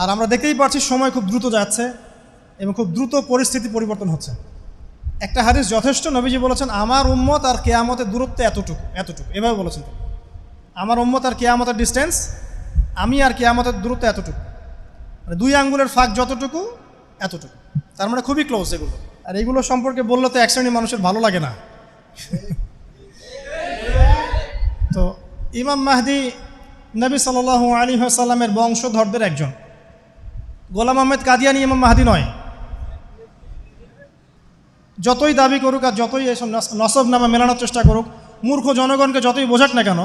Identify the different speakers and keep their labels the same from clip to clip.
Speaker 1: আর আমরা দেখতেই পাচ্ছি সময় খুব দ্রুত যাচ্ছে এবং খুব দ্রুত পরিস্থিতি পরিবর্তন হচ্ছে। একটা হাদিস যথেষ্ট নবীজি বলেছেন, আমার উম্মত আর কেয়ামতের দূরত্ব এতটুকু এতটুকু। এভাবে বলেছেন আমার উম্মত আর কেয়ামতের ডিস্টেন্স আমি আর কেয়ামতের দূরত্ব এতটুকু। মানে দুই আঙ্গুলের ফাঁক যতটুকু, এতটুকু। তার মানে খুবই ক্লোজ এগুলো। আর এগুলো সম্পর্কে বললে তো এক শ্রেণি মানুষের ভালো লাগে না। তো ইমাম মাহদি নবী সাল আলী সাল্লামের বংশধরদের একজন। গোলাম আহমেদ কাদিয়ানি ইমাম মাহাদি নয়। যতই দাবি করুক আর যতই এসব নসব নামা মেলানোর চেষ্টা করুক, মূর্খ জনগণকে যতই বোঝাক না কেন,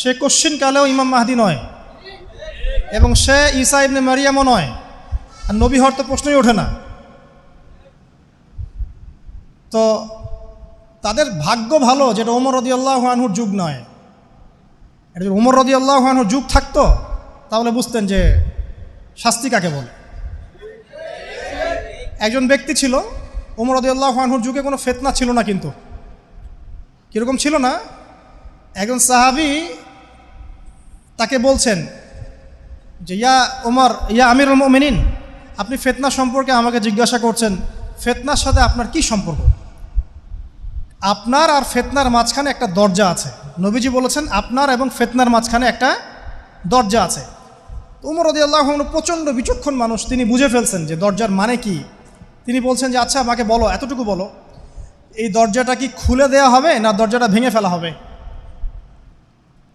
Speaker 1: সে কোশ্চিন কালেও ইমাম মাহাদি নয় এবং সে ঈসা ইবনে মারিয়ামও নয়। আর নবী হওয়ার তো প্রশ্নই ওঠে না। তো তাদের ভাগ্য ভালো যেটা ওমর রদি আল্লাহানহুর যুগ নয়। এটা যদি ওমর রদি আল্লাহানহুর যুগ থাকতো, তাহলে বুঝতেন যে শাস্তি কাকে বলে? একজন ব্যক্তি ছিল ওমর রদি আল্লাহানহুর যুগে কোনো ফেতনা ছিল না কিন্তু। কীরকম ছিল না? একজন সাহাবি তাকে বলছেন যে, ইয়া ওমর ইয়া আমির মোমিনিন, আপনি ফেতনা সম্পর্কে আমাকে জিজ্ঞাসা করছেন, ফেতনার সাথে আপনার কি সম্পর্ক? আপনার আর ফেতনার মাঝখানে একটা দরজা আছে। নবীজি বলেছেন, আপনার এবং ফেতনার মাঝখানে একটা দরজা আছে। উমর রদি আল্লাহ প্রচণ্ড বিচক্ষণ মানুষ। তিনি বুঝে ফেলছেন যে দরজার মানে কি। তিনি বলছেন যে আচ্ছা আমাকে বলো, এতটুকু বলো, এই দরজাটা কি খুলে দেয়া হবে না দরজাটা ভেঙে ফেলা হবে?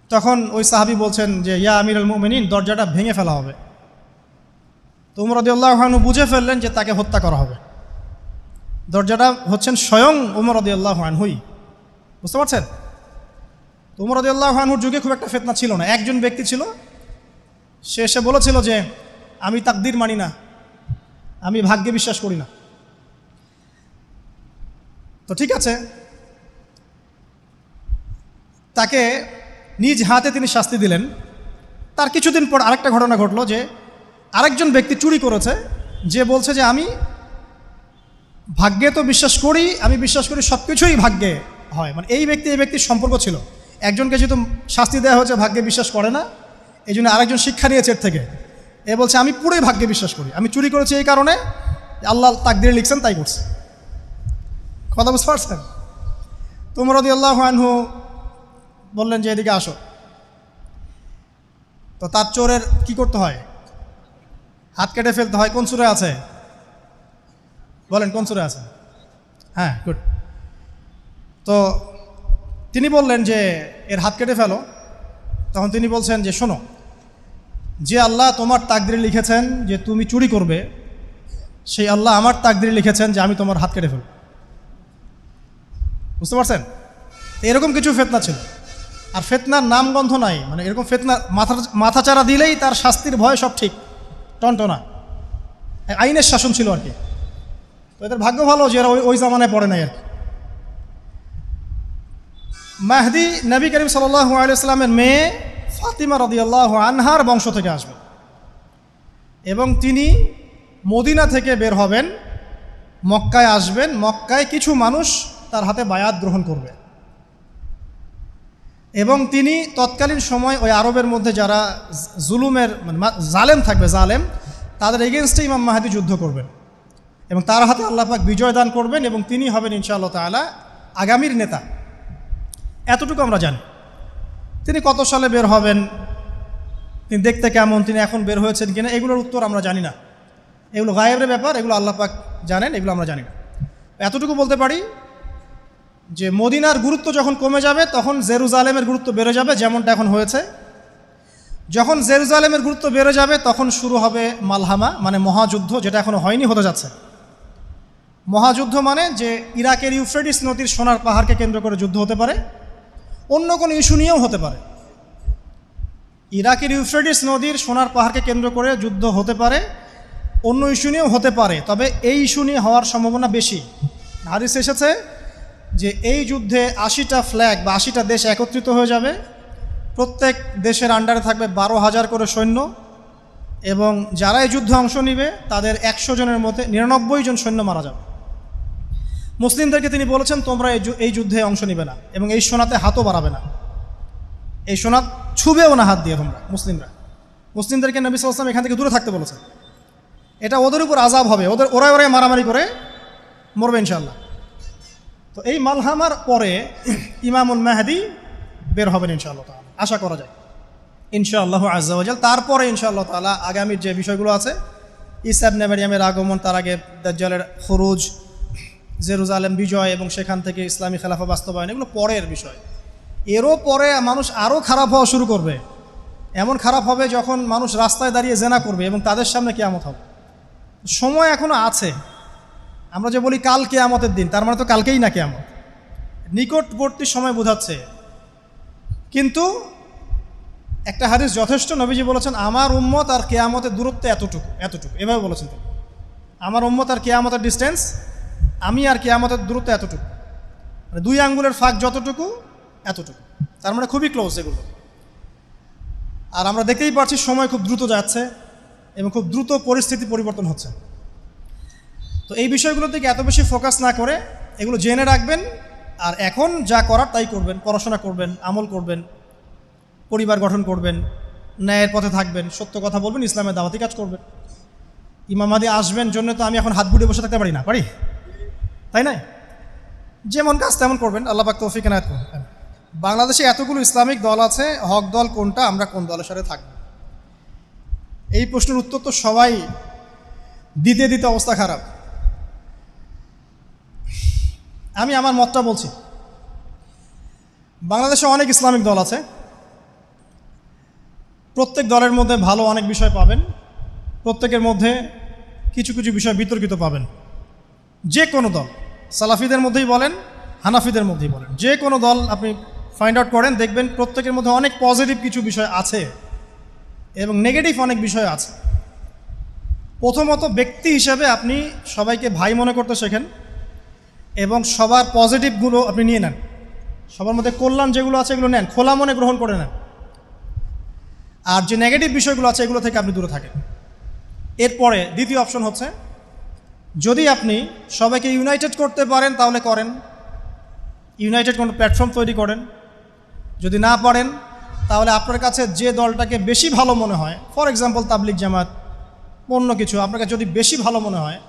Speaker 1: তখন ওই সাহাবি বলছেন যে, ইয়া আমির আল মোমিনিন, দরজাটা ভেঙে ফেলা হবে। তো উমর রদি আল্লাহানু বুঝে ফেললেন যে তাকে হত্যা করা হবে। দরজাটা হচ্ছেন স্বয়ং উমর আল্লাহানহুই বুঝতে পারছেন? তো উমর রদি আল্লাহানহুর যুগে খুব একটা ফেতনা ছিল না। একজন ব্যক্তি ছিল সে এসে বলেছিল যে, আমি তাকদির মানি না। আমি ভাগ্যে বিশ্বাস করি না। তো ঠিক আছে। তাকে নিজ হাতে তিনি শাস্তি দিলেন। তার কিছুদিন পর আরেকটা ঘটনা ঘটলো যে, আরেকজন ব্যক্তি চুরি করেছে, যে বলছে যে, আমি ভাগ্যে তো বিশ্বাস করি, আমি বিশ্বাস করি সব কিছুই ভাগ্যে হয়। মানে এই ব্যক্তি, এই ব্যক্তির সম্পর্ক ছিল। একজনকে যেহেতু শাস্তি দেওয়া হয়েছে, ভাগ্যে বিশ্বাস করে না এই জন্য আরেকজন শিক্ষা নিয়েছে এর থেকে। এ বলছে, আমি পুরোই ভাগ্যে বিশ্বাস করি। আমি চুরি করেছি এই কারণে আল্লাহ তাকদিরে লিখছেন, তাই করছে। কথা বুঝতে পারছেন? তোমরা রদি আল্লাহ আনহু বললেন যে, এদিকে আসো। তো তার চোরের কি করতে হয়? হাত কেটে ফেলতে হয়, কোন সুরে আছে? বলেন, কোন সুরে আছে? হ্যাঁ গুড তো তিনি বললেন যে, এর হাত কেটে ফেলো। তখন তিনি বলছেন যে, শোনো, যে আল্লাহ তোমার তাকদিরে লিখেছেন যে তুমি চুরি করবে, সেই আল্লাহ আমার তাকদিরে লিখেছেন যে আমি তোমার হাত কেটে ফেলব। বুঝতে পারছেন? এরকম কিছু ফেতনা ছিল। আর ফেতনার নামগন্ধ নাই মানে এরকম ফেতনা মাথা মাথা চারা দিলেই তার শাস্তির ভয় সব ঠিক, টনটনা। আইনের শাসন ছিল আর কি। তো এদের ভাগ্য ভালো যে এরা ওই ওই জামানায় পড়ে নাই আর কি। মাহদি নবী করিম সাল্লাহ আলাইস্লামের মেয়ে ফাতিমা রদিয়াল্লাহ আনহার বংশ থেকে আসবে। এবং তিনি মদিনা থেকে বের হবেন, মক্কায় আসবেন। মক্কায় কিছু মানুষ তার হাতে বায়াত গ্রহণ করবে। এবং তিনি তৎকালীন সময় ওই আরবের মধ্যে যারা জুলুমের মানে জালেম থাকবে, জালেম, তাদের এগেনস্টে ইমাম মাহাদি যুদ্ধ করবেন। এবং তার হাতে আল্লাহ পাক বিজয় দান করবেন এবং তিনি হবেন ইনশাআল্লাহ তাআলা আগামীর নেতা। এতটুকু আমরা জানি। তিনি কত সালে বের হবেন? তিনি দেখতে কেমন? তিনি এখন বের হয়েছেন কিনা? এগুলোর উত্তর আমরা জানি না। এগুলো গায়েবের ব্যাপার, এগুলো আল্লাহ পাক জানেন, এগুলো আমরা জানি না। এতটুকু বলতে পারি যে মদিনার গুরুত্ব যখন কমে যাবে, তখন জেরুজালেমের গুরুত্ব বেড়ে যাবে, যেমনটা এখন হয়েছে। যখন জেরুজালেমের গুরুত্ব বেড়ে যাবে, তখন শুরু হবে মালহামা মানে মহাযুদ্ধ, যেটা এখনও হয়নি, হতে যাচ্ছে। মহাযুদ্ধ মানে যে ইরাকের ইউফ্রেডিস নদীর সোনার পাহাড়কে কেন্দ্র করে যুদ্ধ হতে পারে। অন্য কোনো ইস্যু নিয়েও হতে পারে। ইরাকের ইউফ্রেডিস নদীর সোনার পাহাড়কে কেন্দ্র করে যুদ্ধ হতে পারে, অন্য ইস্যু নিয়েও হতে পারে, তবে এই ইস্যু নিয়ে হওয়ার সম্ভাবনা বেশি। হারিস এসেছে যে এই যুদ্ধে আশিটা ফ্ল্যাগ বা আশিটা দেশ একত্রিত হয়ে যাবে। প্রত্যেক দেশের আন্ডারে থাকবে বারো হাজার করে সৈন্য এবং যারা এই যুদ্ধে অংশ নিবে, তাদের একশো জনের মধ্যে নিরানব্বই জন সৈন্য মারা যাবে। মুসলিমদেরকে তিনি বলেছেন, তোমরা এই যুদ্ধে অংশ নিবে না এবং এই সোনাতে হাতও বাড়াবে না। এই সোনা ছুবেও না হাত দিয়ে তোমরা, মুসলিমরা। মুসলিমদেরকে নবী সাল্লাম এখান থেকে দূরে থাকতে বলেছেন। এটা ওদের উপর আজাব হবে, ওদের, ওরাই ওরাই মারামারি করে মরবে ইনশাল্লাহ তো এই মালহামার পরে ইমামুল মেহাদি বের হবেন ইনশাআল্লাহ তাআলা, আশা করা যায়। ইনশাআল্লাহ আজাল তারপরে ইনশাআল্লাহ তাআলা আগামীর যে বিষয়গুলো আছে ইসাব নেমারিয়ামের আগমন, তার আগে দাজ্জালের খরুজ জেরুজালেম বিজয় এবং সেখান থেকে ইসলামী খেলাফা বাস্তবায়ন, এগুলো পরের বিষয়। এরও পরে মানুষ আরও খারাপ হওয়া শুরু করবে। এমন খারাপ হবে যখন মানুষ রাস্তায় দাঁড়িয়ে জেনা করবে এবং তাদের সামনে কেয়ামত হবে। সময় এখনও আছে। আমরা যে বলি কাল কেয়ামতের দিন, তার মানে তো কালকেই না কেয়ামত। নিকটবর্তী সময় বোঝাচ্ছে। কিন্তু একটা হাদিস যথেষ্ট, নবীজি বলেছেন, আমার উম্মত আর কেয়ামতের দূরত্ব এতটুকু এতটুকু। এভাবে বলেছেন আমার উম্মত আর কেয়ামতের ডিস্টেন্স আমি আর কেয়ামতের দূরত্ব এতটুকু। মানে দুই আঙ্গুলের ফাঁক যতটুকু, এতটুকু। তার মানে খুবই ক্লোজ এগুলো। আর আমরা দেখতেই পাচ্ছি সময় খুব দ্রুত যাচ্ছে এবং খুব দ্রুত পরিস্থিতি পরিবর্তন হচ্ছে। তো এই বিষয়গুলোর দিকে এত বেশি ফোকাস না করে এগুলো জেনে রাখবেন। আর এখন যা করার তাই করবেন। পড়াশোনা করবেন, আমল করবেন, পরিবার গঠন করবেন, ন্যায়ের পথে থাকবেন, সত্য কথা বলবেন, ইসলামের দাওয়াতি কাজ করবেন। ইমামাদি আসবেন জন্য তো আমি এখন হাত বুড়ে বসে থাকতে পারি না, পারি? তাই না যেমন কাজ তেমন করবেন। আল্লাহ পাক তৌফিক এনায়ত করুন। বাংলাদেশে এতগুলো ইসলামিক দল আছে, হক দল কোনটা, আমরা কোন দলের সাথে থাকব? এই প্রশ্নের উত্তর তো সবাই দিতে দিতে অবস্থা খারাপ। আমি আমার মতটা বলছি। বাংলাদেশে অনেক ইসলামিক দল আছে। প্রত্যেক দলের মধ্যে ভালো অনেক বিষয় পাবেন। প্রত্যেকের মধ্যে কিছু কিছু বিষয় বিতর্কিত পাবেন। যে কোনো দল, সালাফিদের মধ্যেই বলেন, হানাফিদের মধ্যেই বলেন, যে কোনো দল আপনি ফাইন্ড আউট করেন, দেখবেন প্রত্যেকের মধ্যে অনেক পজিটিভ কিছু বিষয় আছে এবং নেগেটিভ অনেক বিষয় আছে। প্রথমত ব্যক্তি হিসাবে আপনি সবাইকে ভাই মনে করতে শেখেন এবং সবার পজিটিভগুলো আপনি নিয়ে নেন। সবার মধ্যে কল্যাণ যেগুলো আছে এগুলো নেন, খোলা মনে গ্রহণ করে নেন। আর যে নেগেটিভ বিষয়গুলো আছে এগুলো থেকে আপনি দূরে থাকেন। এরপরে দ্বিতীয় অপশন হচ্ছে যদি আপনি সবাইকে ইউনাইটেড করতে পারেন, তাহলে করেন। ইউনাইটেড কোনো প্ল্যাটফর্ম তৈরি করেন। যদি না পারেন, তাহলে আপনার কাছে যে দলটাকে বেশি ভালো মনে হয় ফর এক্সাম্পল তাবলিক জামাত, অন্য কিছু আপনাকে যদি বেশি ভালো মনে হয়,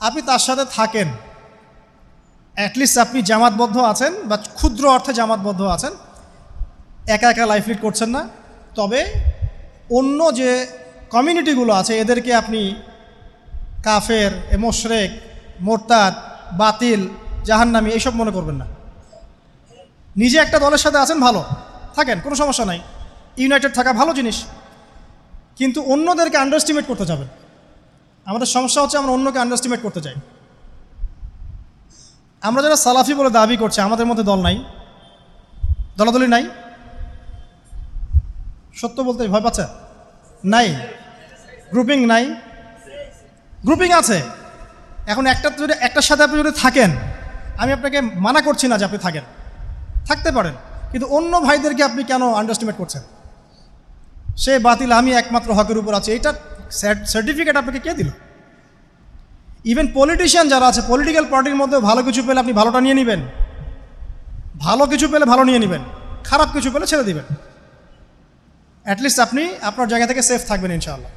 Speaker 1: আপনি তার সাথে থাকেন। অ্যাটলিস্ট আপনি জামাতবদ্ধ আছেন বা ক্ষুদ্র অর্থে জামাতবদ্ধ আছেন। একা একা লাইফ লিড করছেন না। তবে অন্য যে কমিউনিটিগুলো আছে, এদেরকে আপনি কাফের, এ মোশরেক, মোরতাদ, বাতিল, জাহান্নামি, এইসব মনে করবেন না। নিজে একটা দলের সাথে আছেন, ভালো। থাকেন, কোনো সমস্যা নাই। ইউনাইটেড থাকা ভালো জিনিস। কিন্তু অন্যদেরকে আন্ডারস্টিমেট করতে যাবেন। আমাদের সমস্যা হচ্ছে আমরা অন্যকে আন্ডারস্টিমেট করতে চাই। আমরা যারা সালাফি বলে দাবি করছি, আমাদের মধ্যে দল নাই। দলাদলি নাই। সত্য বলতে ভয় পাচ্ছে? নাই। গ্রুপিং নাই। গ্রুপিং আছে। এখন একটা যদি একটার সাথে আপনি যদি থাকেন, আমি আপনাকে মানা করছি না যে আপনি থাকেন। থাকতে পারেন, কিন্তু অন্য ভাইদেরকে আপনি কেন আন্ডারস্টিমেট করছেন? সে বাতিল, আমি একমাত্র হকের উপর আছে। এটা সার্টিফিকেট আপনাকে কে দিল? ইভেন পলিটিশিয়ান যারা আছে পলিটিক্যাল পার্টির মধ্যে ভালো কিছু পেলে আপনি ভালোটা নিয়ে নেবেন। ভালো কিছু পেলে ভালো নিয়ে নেবেন। খারাপ কিছু পেলে ছেড়ে দিবেন। অ্যাটলিস্ট আপনি আপনার জায়গা থেকে সেফ থাকবেন, ইনশাআল্লাহ।